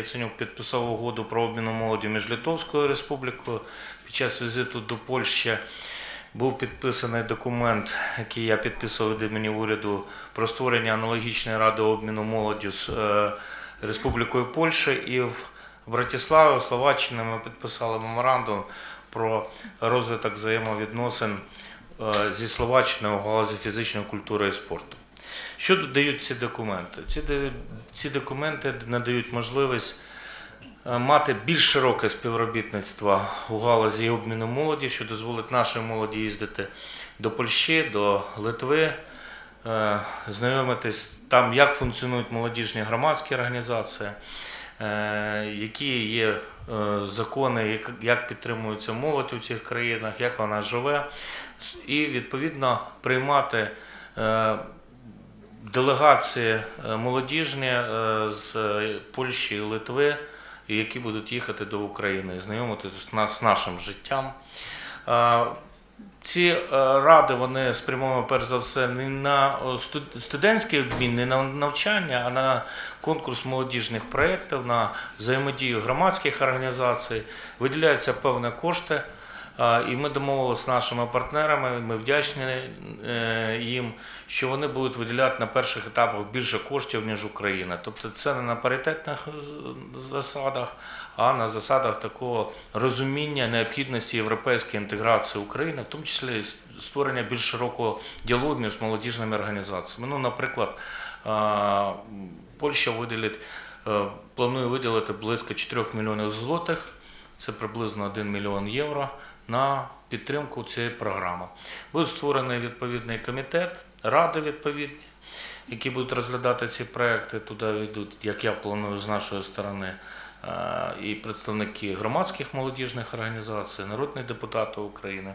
Яценюк підписав угоду про обмін молоді між Литовською Республікою. Під час візиту до Польщі був підписаний документ, який я підписував від імені уряду про створення аналогічної ради обміну молоді з е, Республікою Польща. І в Братиславі, Словаччині ми підписали меморандум про розвиток взаємовідносин е, зі Словаччиною у галузі фізичної культури і спорту. Що дають ці документи? Ці, ці документи надають можливість е, мати більш широке співробітництво у галузі обміну молоді, що дозволить нашій молоді їздити до Польщі, до Литви, е, знайомитись там, як функціонують молодіжні громадські організації, е, які є закони, як підтримується молодь у цих країнах, як вона живе, і відповідно приймати. Делегації е, молодіжні е, з Польщі і Литви, які будуть їхати до України і знайомитися нас- з нашим життям. Е, Ці ради вони спрямовані перш за все не на студентський обмін, не на навчання, а на конкурс молодіжних проєктів, на взаємодію громадських організацій. Виділяються певні кошти. І ми домовилися з нашими партнерами. Ми вдячні е, їм, що вони будуть виділяти на перших етапах більше коштів ніж Україна. Тобто це не на паритетних засадах, а на засадах такого розуміння необхідності європейської інтеграції України, в тому числі створення більш широкого діалогу між молодіжними організаціями. Ну, наприклад, Польща виділить, е, планує виділити близько 4 мільйонів злотих. Це приблизно 1 мільйон євро на підтримку цієї програми. Буде створений відповідний комітет, ради відповідні, які будуть розглядати ці проекти. Туди йдуть, як я планую з нашої сторони, е, і представники громадських молодіжних організацій, народні депутати України.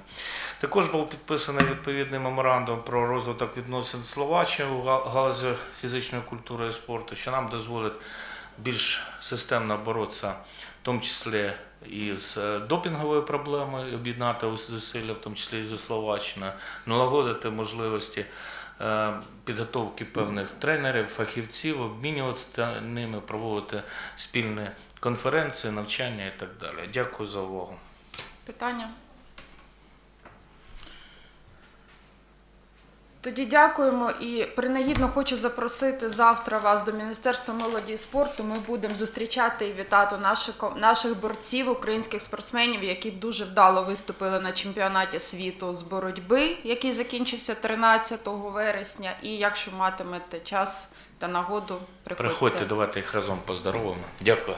Також був підписаний відповідний меморандум про розвиток відносин з Словаччиною у галузі фізичної культури і спорту, що нам дозволить більш системно боротися, в тому числі і з е, допінговою проблемою, об'єднати ус- зусилля, в тому числі і зі Словаччиною, налагодити можливості е, підготовки певних тренерів, фахівців, обмінюватися ними, проводити спільні конференції, навчання і так далі. Дякую за увагу. Питання? Тоді дякуємо і принагідно хочу запросити завтра вас до Міністерства молоді і спорту. Ми будемо зустрічати і вітати наших, наших борців, українських спортсменів, які дуже вдало виступили на чемпіонаті світу з боротьби, який закінчився 13 вересня. І якщо матимете час та нагоду, приходьте. Приходьте, давайте їх разом поздоровимо. Дякую.